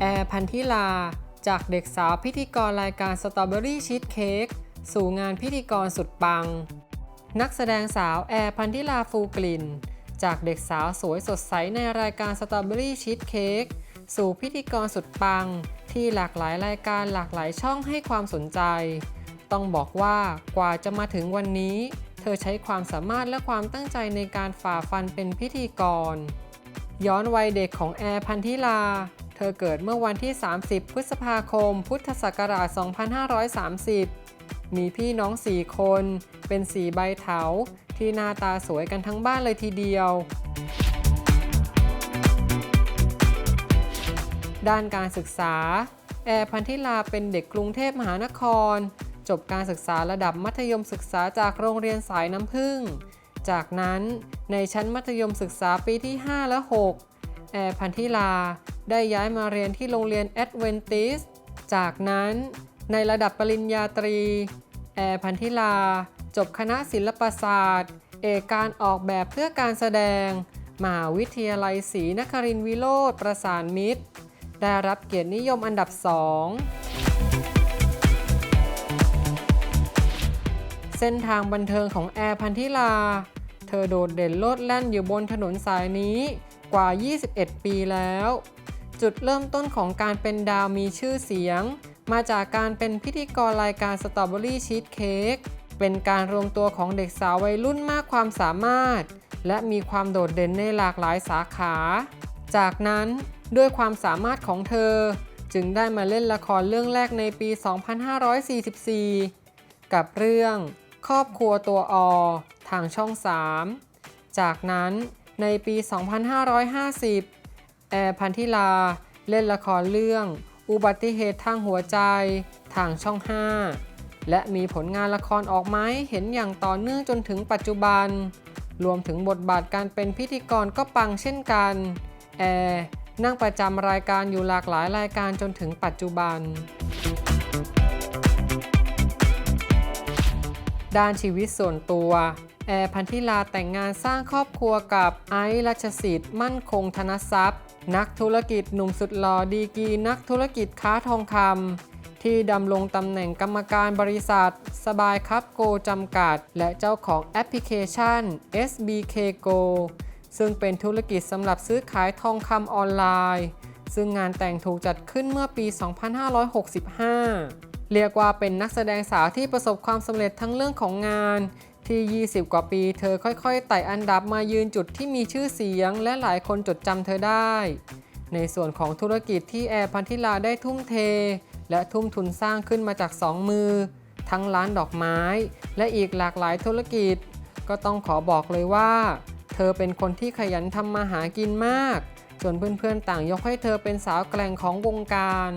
แอร์พันธิลา จากเด็กสาวพิธีกรรายการสตรอเบอรี่ชีสเค้กสู่งานพิธีกรสุดปัง นักแสดงสาวแอร์พันธิลาฟูกลิ่น จากเด็กสาวสวยสดใสในรายการสตรอเบอรี่ชีสเค้กสู่พิธีกรสุดปัง ที่หลากหลายรายการหลากหลายช่องให้ความสนใจ ต้องบอกว่ากว่าจะมาถึงวันนี้ เธอใช้ความสามารถและความตั้งใจในการฝ่าฟันเป็นพิธีกร ย้อนวัยเด็กของแอร์พันธิลา เธอเกิดเมื่อวันที่ 30 พฤษภาคม พุทธศักราช 2530 มีพี่น้อง 4 คน เป็นสีใบเถาที่หน้าตาสวยกันทั้งบ้านเลยทีเดียว ด้านการศึกษา แอร์พันธิลาเป็นเด็กกรุงเทพมหานคร จบการศึกษาระดับมัธยมศึกษาจากโรงเรียนสายน้ำผึ้ง จากนั้นในชั้นมัธยมศึกษาปีที่ 5 และ 6 แอร์พันธิลา ได้ย้ายมาเรียนที่โรงเรียนแอดเวนติส จากนั้นในระดับปริญญาตรี แอร์พันธิลา จบคณะศิลปศาสตร์ เอกการออกแบบเพื่อการแสดง มหาวิทยาลัยศรีนครินทรวิโรธประสานมิตร ได้รับเกียรตินิยมอันดับ2เส้นทางบันเทิงของแอร์พันธิลา เธอโดดเด่นโลดแล่นอยู่บนถนนสายนี้กว่า 21 ปีแล้ว จุดเริ่มต้นของการเป็นดาวมีชื่อเสียง มาจากการเป็นพิธีกรรายการสตรอเบอรี่ชีสเค้กเป็นการรวมตัวของเด็กสาววัยรุ่นมากความสามารถ และมีความโดดเด่นในหลากหลายสาขา จากนั้นด้วยความสามารถของเธอ จึงได้มาเล่นละครเรื่องแรกในปี 2544 กับเรื่อง ครอบครัวตัวอทางช่อง 3 จากนั้นในปี 2550 แอร์พันธิลา เล่นละครเรื่อง อุบัติเหตุทางหัวใจ ทางช่อง 5 และมีผลงานละครออกมาให้เห็นอย่างต่อเนื่องจนถึงปัจจุบัน รวมถึงบทบาทการเป็นพิธีกรก็ปังเช่นกัน แอร์นั่งประจำรายการอยู่หลากหลายรายการจนถึงปัจจุบัน ด้านชีวิตส่วนตัว แอร์พันธิลาแต่งงานสร้างครอบครัวกับไอซ์รัชสิทธิ์มั่นคงธนทรัพย์ นักธุรกิจหนุ่มสุดหล่อดีกีนักธุรกิจค้าทองคำที่ดำรงตำแหน่งกรรมการบริษัท สบายครับโกจำกัด และเจ้าของแอปพลิเคชัน SBK Go ซึ่งเป็นธุรกิจสำหรับซื้อขายทองคำออนไลน์ ซึ่งงานแต่งถูกจัดขึ้นเมื่อปี 2565 เรียกว่าเป็นนักแสดงสาวที่ประสบความสำเร็จทั้งเรื่องของงาน ที่ 20 กว่าปีเธอค่อยๆไต่อันดับมายืนจุดที่มีชื่อเสียง และหลายคนจดจำเธอได้ ในส่วนของธุรกิจที่แอร์พันธิลาได้ทุ่มเท และทุ่มทุนสร้างขึ้นมาจาก2มือ ทั้งร้านดอกไม้ และอีกหลากหลายธุรกิจ ก็ต้องขอบอกเลยว่า เธอเป็นคนที่ขยันทำมาหากินมาก จนเพื่อนๆต่างยกให้เธอเป็นสาวแกร่งของวงการ